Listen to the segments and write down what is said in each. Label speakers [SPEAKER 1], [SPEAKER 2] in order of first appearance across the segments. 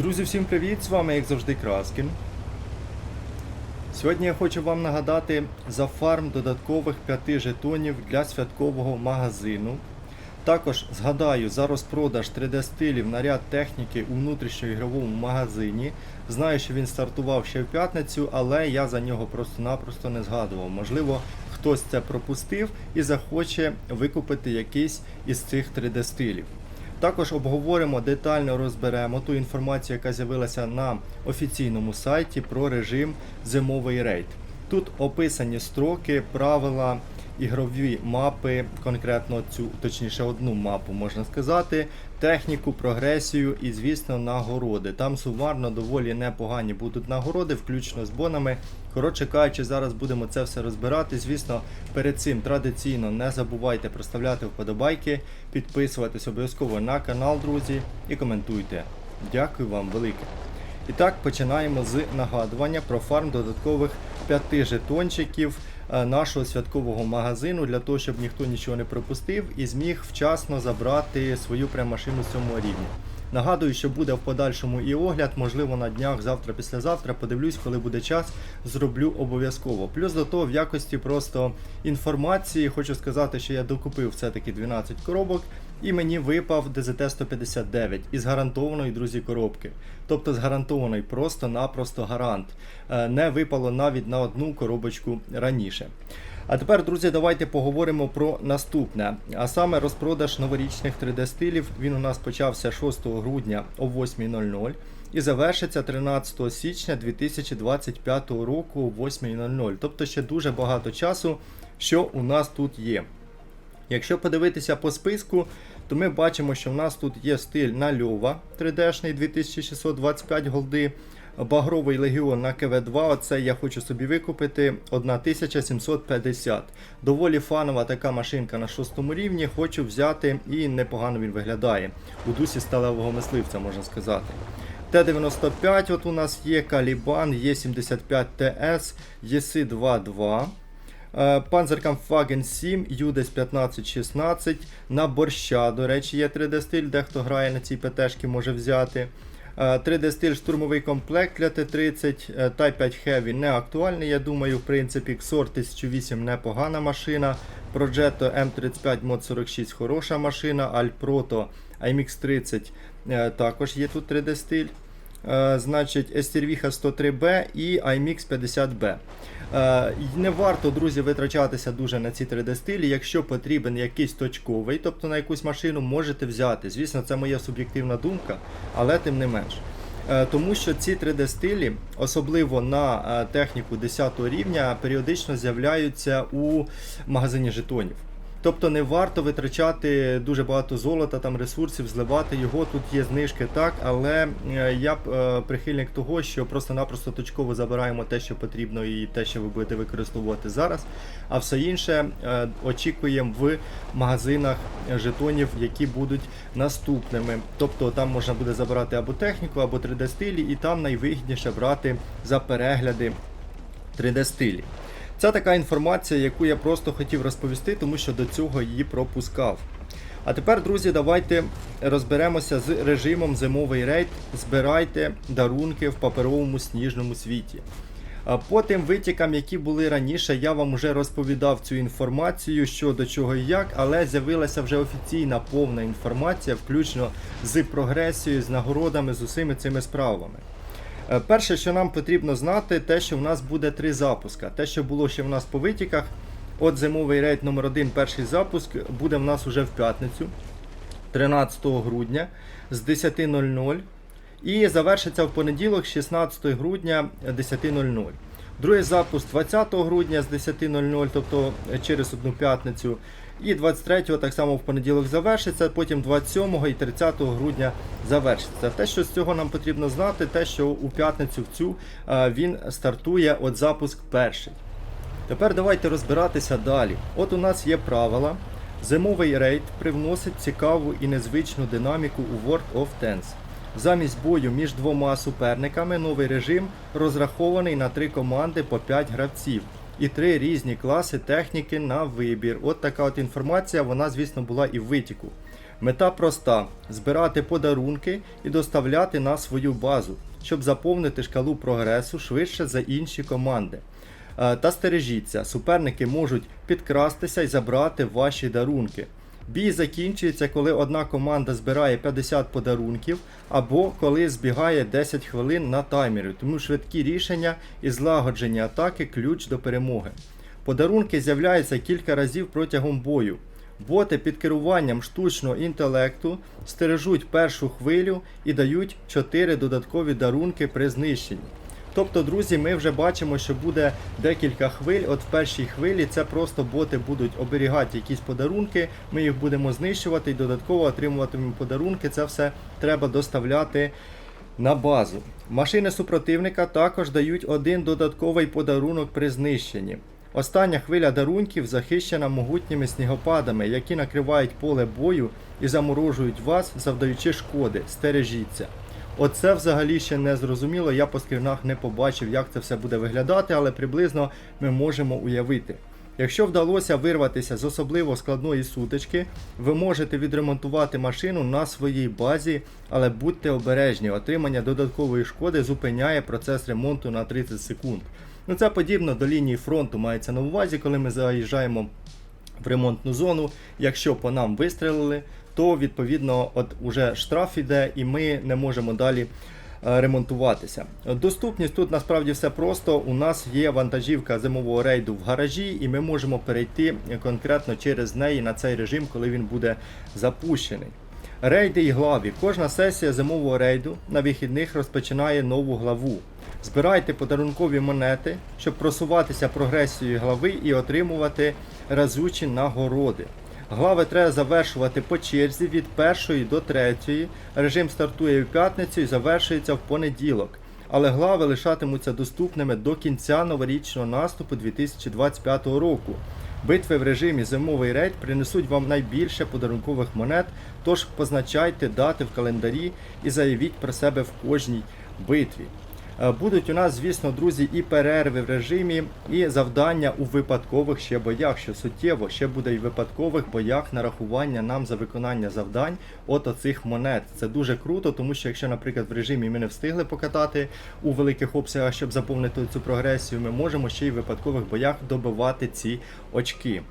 [SPEAKER 1] Друзі, всім привіт! З вами, як завжди, Краскін. Сьогодні я хочу вам нагадати за фарм додаткових 5 жетонів для святкового магазину. Також згадаю за розпродаж 3D-стилів на ряд техніки у внутрішньоігровому магазині. Знаю, що він стартував ще в п'ятницю, але я за нього просто-напросто не згадував. Можливо, хтось це пропустив і захоче викупити якийсь із цих 3D-стилів. Також обговоримо детально розберемо ту інформацію, яка з'явилася на офіційному сайті про режим зимовий рейд. Тут описані строки, правила, ігрові мапи, конкретно цю, точніше, одну мапу можна сказати, техніку, прогресію і, звісно, нагороди. Там сумарно доволі непогані будуть нагороди, включно з бонами. Коротше кажучи, зараз будемо це все розбирати. Звісно, перед цим традиційно не забувайте проставляти вподобайки, підписуватись обов'язково на канал, друзі, і коментуйте. Дякую вам велике. І так, починаємо з нагадування про фарм додаткових 5 жетончиків нашого святкового магазину для того, щоб ніхто нічого не пропустив і зміг вчасно забрати свою прем-машину з цього. Нагадую, що буде в подальшому і огляд, можливо, на днях, завтра, післязавтра. Подивлюсь, коли буде час, зроблю обов'язково. Плюс до того, в якості просто інформації, хочу сказати, що я докупив все-таки 12 коробок. І мені випав ДЗТ-159 із гарантованої, друзі, коробки. Тобто з гарантованої просто-напросто гарант. Е, Не випало навіть на одну коробочку раніше. А тепер, друзі, давайте поговоримо про наступне. А саме розпродаж новорічних 3D-стилів. Він у нас почався 6 грудня о 8.00 і завершиться 13 січня 2025 року о 8.00. Тобто ще дуже багато часу, що у нас тут є. Якщо подивитися по списку, то ми бачимо, що в нас тут є стиль на льова 3D-шний 2625 голди. Багровий легіон на КВ2, оце я хочу собі викупити 1750. Доволі фанова така машинка на шостому рівні. Хочу взяти і непогано він виглядає. У дусі сталевого мисливця, можна сказати. Т-95 от у нас є, Калібан, Є75 ТС, ЄСИ-2-2. Панзеркамфаген 7, Юдес 1516. На борща, до речі, є 3D-стиль, дехто грає на цій ПТшки, може взяти. 3D-стиль штурмовий комплект для Т-30, Type 5 Heavy не актуальний, я думаю, в принципі, XOR 1008 непогана машина. Progetto M35 Mod 46 хороша машина, Alproto IMX 30 е, також є тут 3D-стиль. Е, Значить, Esтервіха 103B і IMX 50B. Е, Не варто, друзі, витрачатися дуже на ці 3D-стилі. Якщо потрібен якийсь точковий, тобто на якусь машину можете взяти. Звісно, це моя суб'єктивна думка, але тим не менш. Е, Тому що ці 3D-стилі, особливо на техніку 10 рівня, періодично з'являються у магазині жетонів. Тобто не варто витрачати дуже багато золота, там ресурсів, зливати його. Тут є знижки, так, але е, я б е, прихильник того, що просто-напросто точково забираємо те, що потрібно, і те, що ви будете використовувати зараз. А все інше е, очікуємо в магазинах жетонів, які будуть наступними. Тобто там можна буде забирати або техніку, або 3D-стилі, і там найвигідніше брати за перегляди 3D-стилі. Це така інформація, яку я просто хотів розповісти, тому що до цього її пропускав. А тепер, друзі, давайте розберемося з режимом зимовий рейд. Збирайте дарунки в паперовому сніжному світі. По тим витікам, які були раніше, я вам вже розповідав цю інформацію, що до чого і як, але з'явилася вже офіційна повна інформація, включно з прогресією, з нагородами, з усіми цими справами. Е, Перше, що нам потрібно знати, те, що в нас буде три запуска. Те, що було ще в нас по витіках. От зимовий рейд номер 1 перший запуск буде в нас уже в п'ятницю, 13 грудня з 10.00. І завершиться в понеділок, 16 грудня 10.00. Другий запуск 20 грудня з 10.00, тобто через одну п'ятницю. І 23-го так само в понеділок завершиться, потім 27 і 30 грудня завершиться. Те, що з цього нам потрібно знати, те, що у п'ятницю в цю е, він стартує от запуск перший. Тепер давайте розбиратися далі. От у нас є правила. Зимовий рейд привносить цікаву і незвичну динаміку у World of Tanks. Замість бою між двома суперниками новий режим розрахований на три команди по 5 гравців і три різні класи техніки на вибір. От така от інформація, вона, звісно, була і в витіку. Мета проста: збирати подарунки і доставляти на свою базу, щоб заповнити шкалу прогресу швидше за інші команди. Е, Та стережіться, суперники можуть підкрастися і забрати ваші дарунки. Бій закінчується, коли одна команда збирає 50 подарунків, або коли збігає 10 хвилин на таймері. Тому швидкі рішення і злагодження атаки ключ до перемоги. Подарунки з'являються кілька разів протягом бою. Боти під керуванням штучного інтелекту стережуть першу хвилю і дають 4 додаткові дарунки при знищенні. Тобто, друзі, ми вже бачимо, що буде декілька хвиль. От в першій хвилі це просто боти будуть оберігати якісь подарунки, ми їх будемо знищувати і додатково отримуватимемо подарунки. Це все треба доставляти на базу. Машини супротивника також дають один додатковий подарунок при знищенні. Остання хвиля дарунків захищена могутніми снігопадами, які накривають поле бою і заморожують вас, завдаючи шкоди. Стережіться. Оце взагалі ще не зрозуміло. Я по скрінах не побачив, як це все буде виглядати, але приблизно ми можемо уявити. Якщо вдалося вирватися з особливо складної сутички, ви можете відремонтувати машину на своїй базі, але будьте обережні, отримання додаткової шкоди зупиняє процес ремонту на 30 секунд. Ну це подібно до лінії фронту мається на увазі, коли ми заїжджаємо в ремонтну зону. Якщо по нам вистрелили, то відповідно от уже штраф іде і ми не можемо далі е, ремонтуватися. Доступність тут насправді все просто. У нас є вантажівка зимового рейду в гаражі, і ми можемо перейти конкретно через неї на цей режим, коли він буде запущений. Рейди і главі. Кожна сесія зимового рейду на вихідних розпочинає нову главу. Збирайте подарункові монети, щоб просуватися прогресією глави і отримувати разючі нагороди. Глави треба завершувати по черзі від першої до третьої. Режим стартує в п'ятницю і завершується в понеділок. Але глави лишатимуться доступними до кінця новорічного наступу 2025 року. Битви в режимі зимовий рейд принесуть вам найбільше подарункових монет, тож позначайте дати в календарі і заявіть про себе в кожній битві. Е, Будуть у нас, звісно, друзі, і перерви в режимі, і завдання у випадкових ще боях, що суттєво ще буде і в випадкових боях нарахування нам за виконання завдань от оцих монет. Це дуже круто, тому що якщо, наприклад, в режимі ми не встигли покатати у великих обсягах, щоб заповнити цю прогресію, ми можемо ще й в випадкових боях добивати ці очки.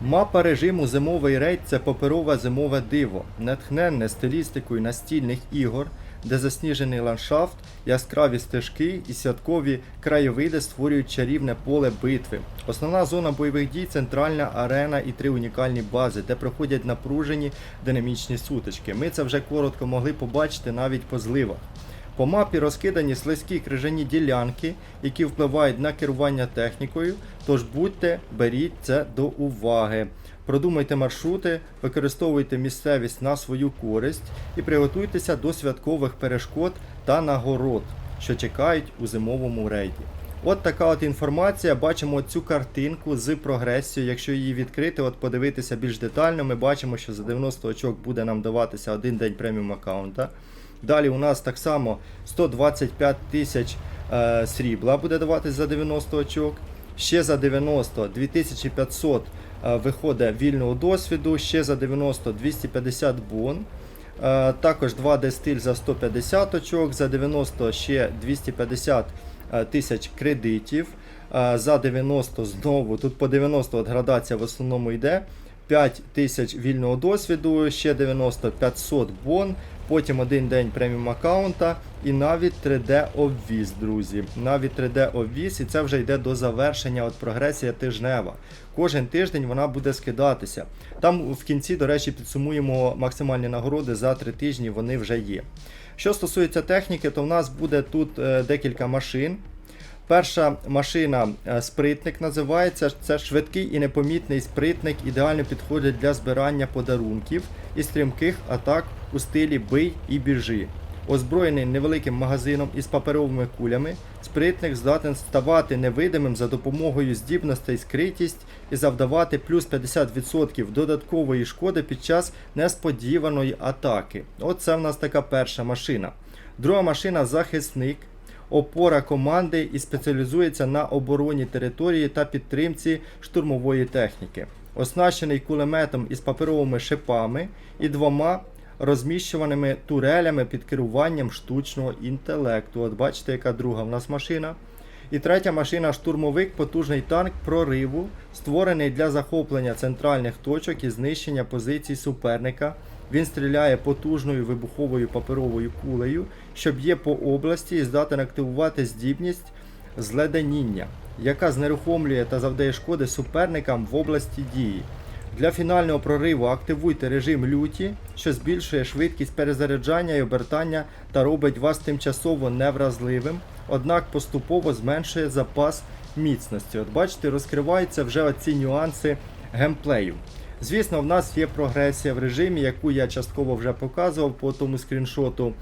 [SPEAKER 1] Мапа режиму зимовий рейд це паперове зимове диво, натхненне стилістикою настільних ігор, де засніжений ландшафт, яскраві стежки і святкові краєвиди створюють чарівне поле битви. Основна зона бойових дій центральна арена і три унікальні бази, де проходять напружені динамічні сутички. Ми це вже коротко могли побачити навіть по зливах. По мапі розкидані слизькі крижані ділянки, які впливають на керування технікою, тож будьте, беріть це до уваги. Продумайте маршрути, використовуйте місцевість на свою користь і приготуйтеся до святкових перешкод та нагород, що чекають у зимовому рейді. От така от інформація. Бачимо цю картинку з прогресією. Якщо її відкрити, от подивитися більш детально, ми бачимо, що за 90 очок буде нам даватися один день преміум аккаунта. Далі у нас так само 125 тисяч е, срібла буде даватись за 90 очок. Ще за 90 2500 е, виходить вільного досвіду, ще за 90 250 бон. Е, також 2D стиль за 150 очок, за 90 ще 250 е, тисяч кредитів. За 90 знову, тут по 90 от градація в основному йде. 5 тисяч вільного досвіду, ще 90 500 бон, потім один день преміум аккаунта і навіть 3D обвіз, друзі. Навіть 3D обвіз, і це вже йде до завершення от прогресія тижнева. Кожен тиждень вона буде скидатися. Там в кінці, до речі, підсумуємо максимальні нагороди за 3 тижні, вони вже є. Що стосується техніки, то в нас буде тут е, декілька машин. Перша машина е, спритник називається. Це швидкий і непомітний спритник, ідеально підходить для збирання подарунків і стрімких атак у стилі бий і біжи. Озброєний невеликим магазином із паперовими кулями, спритник здатен ставати невидимим за допомогою здібностей скритість і завдавати плюс 50% додаткової шкоди під час несподіваної атаки. Оце в нас така перша машина. Друга машина захисник опора команди і спеціалізується на обороні території та підтримці штурмової техніки. оснащений кулеметом із паперовими шипами і двома розміщуваними турелями під керуванням штучного інтелекту. От бачите, яка друга в нас машина. І третя машина штурмовик, потужний танк прориву, створений для захоплення центральних точок і знищення позицій суперника. Він стріляє потужною вибуховою паперовою кулею, що б'є по області і здатен активувати здібність зледеніння, яка знерухомлює та завдає шкоди суперникам в області дії. Для фінального прориву активуйте режим люті, що збільшує швидкість перезаряджання і обертання та робить вас тимчасово невразливим, однак поступово зменшує запас міцності. От бачите, розкриваються вже оці нюанси геймплею. Звісно, в нас є прогресія в режимі, яку я частково вже показував по тому скріншоту.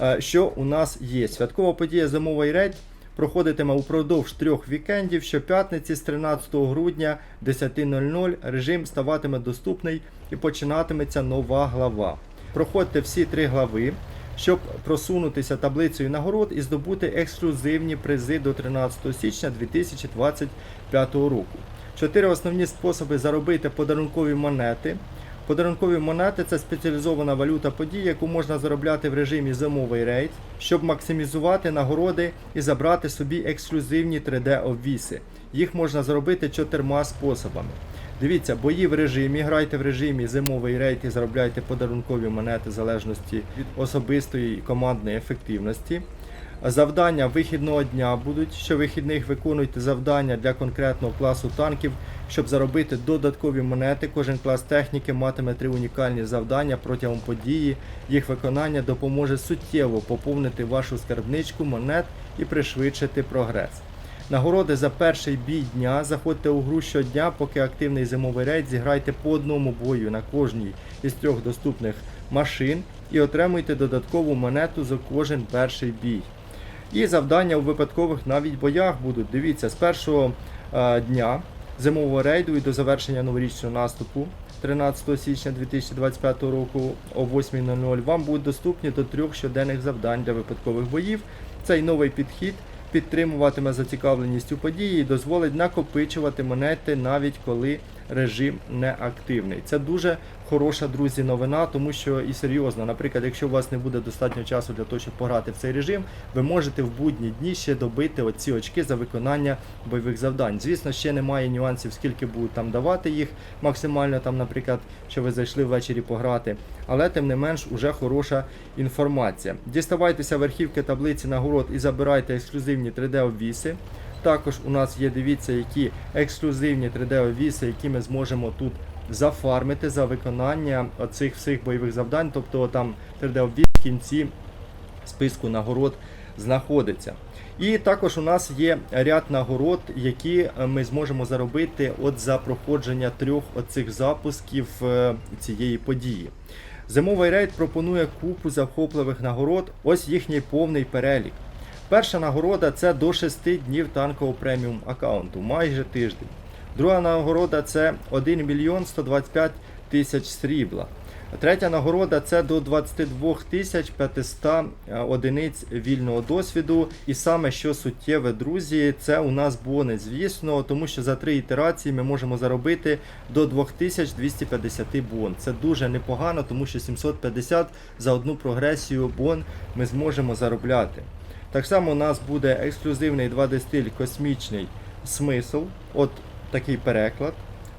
[SPEAKER 1] Е, Що у нас є? Святкова подія зимовий рейд проходитиме упродовж трьох вікендів. Щоп'ятниці з 13 грудня 10.00 режим ставатиме доступний і починатиметься нова глава. Проходьте всі три глави, щоб просунутися таблицею нагород і здобути ексклюзивні призи до 13 січня 2025 року. Чотири основні способи заробити подарункові монети. Подарункові монети це спеціалізована валюта подій, яку можна заробляти в режимі зимовий рейд, щоб максимізувати нагороди і забрати собі ексклюзивні 3D-обвіси. Їх можна зробити чотирма способами. Дивіться, бої в режимі, грайте в режимі зимовий рейд і заробляйте подарункові монети в залежності від особистої і командної ефективності. Завдання вихідного дня будуть. Щовихідних виконуйте завдання для конкретного класу танків, щоб заробити додаткові монети. Кожен клас техніки матиме три унікальні завдання протягом події. Їх виконання допоможе суттєво поповнити вашу скарбничку монет і пришвидшити прогрес. Нагороди за перший бій дня. Заходьте у гру щодня, поки активний зимовий рейд. Зіграйте по одному бою на кожній із трьох доступних машин і отримуйте додаткову монету за кожен перший бій. І завдання у випадкових навіть боях будуть. Дивіться, з першого е, дня зимового рейду і до завершення новорічного наступу 13 січня 2025 року о 8.00 вам будуть доступні до трьох щоденних завдань для випадкових боїв. Цей новий підхід підтримуватиме зацікавленість у події і дозволить накопичувати монети навіть коли режим не активний. Це дуже хороша, друзі, новина, тому що і серйозно, наприклад, якщо у вас не буде достатньо часу для того, щоб пограти в цей режим, ви можете в будні дні ще добити оці очки за виконання бойових завдань. Звісно, ще немає нюансів, скільки будуть там давати їх максимально, там, наприклад, що ви зайшли ввечері пограти. Але тим не менш уже хороша інформація. Діставайтеся верхівки таблиці нагород і забирайте ексклюзивні 3D-обвіси. Також у нас є, дивіться, які ексклюзивні 3D-обвіси, які ми зможемо тут зафармити за виконання оцих всіх бойових завдань. Тобто там 3D-обвіс в кінці списку нагород знаходиться. І також у нас є ряд нагород, які е, ми зможемо заробити от за проходження трьох оцих запусків е, цієї події. Зимовий рейд пропонує купу захопливих нагород. Ось їхній повний перелік. Перша нагорода це до 6 днів танкового преміум аккаунту, майже тиждень. Друга нагорода це 1 мільйон 125 тисяч срібла. Третя нагорода це до 22 тисяч 500 одиниць вільного досвіду. І саме що суттєве, друзі, це у нас бони, звісно, тому що за три ітерації ми можемо заробити до 2250 бон. Це дуже непогано, тому що 750 за одну прогресію бон ми зможемо заробляти. Так само у нас буде ексклюзивний 2D стиль космічний смисл. От такий переклад.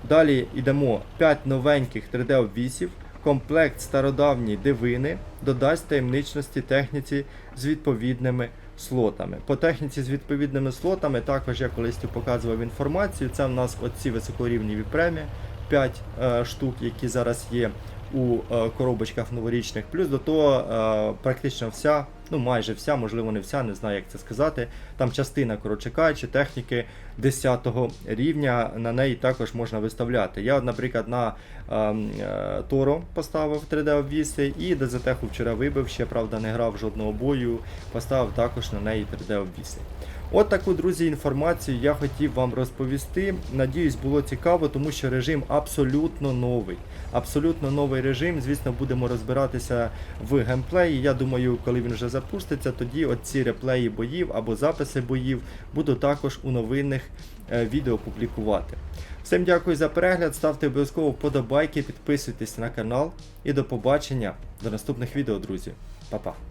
[SPEAKER 1] Далі йдемо 5 новеньких 3D-обвісів. Комплект стародавній дивини додасть таємничності техніці з відповідними слотами. По техніці з відповідними слотами також я колись показував інформацію. Це в нас оці високорівніві премії, 5 е, штук, які зараз є у е, коробочках новорічних. Плюс до того е, практично вся, ну майже вся, можливо, не вся, не знаю, як це сказати. Там частина, коротше кажучи, техніки 10 рівня на неї також можна виставляти. Я, наприклад, на ем, е, Торо поставив 3D-обвіси і ДЗТ вчора вибив, ще правда не грав жодного бою, поставив також на неї 3D-обвіси. От таку, друзі, інформацію я хотів вам розповісти. Надіюсь, було цікаво, тому що режим абсолютно новий. Абсолютно новий режим. Звісно, будемо розбиратися в геймплеї. Я думаю, коли він вже запуститься, тоді оці реплеї боїв або записи боїв буду також у новинних е, відео публікувати. Всім дякую за перегляд, ставте обов'язково вподобайки, підписуйтесь на канал і до побачення до наступних відео, друзі. Па-па.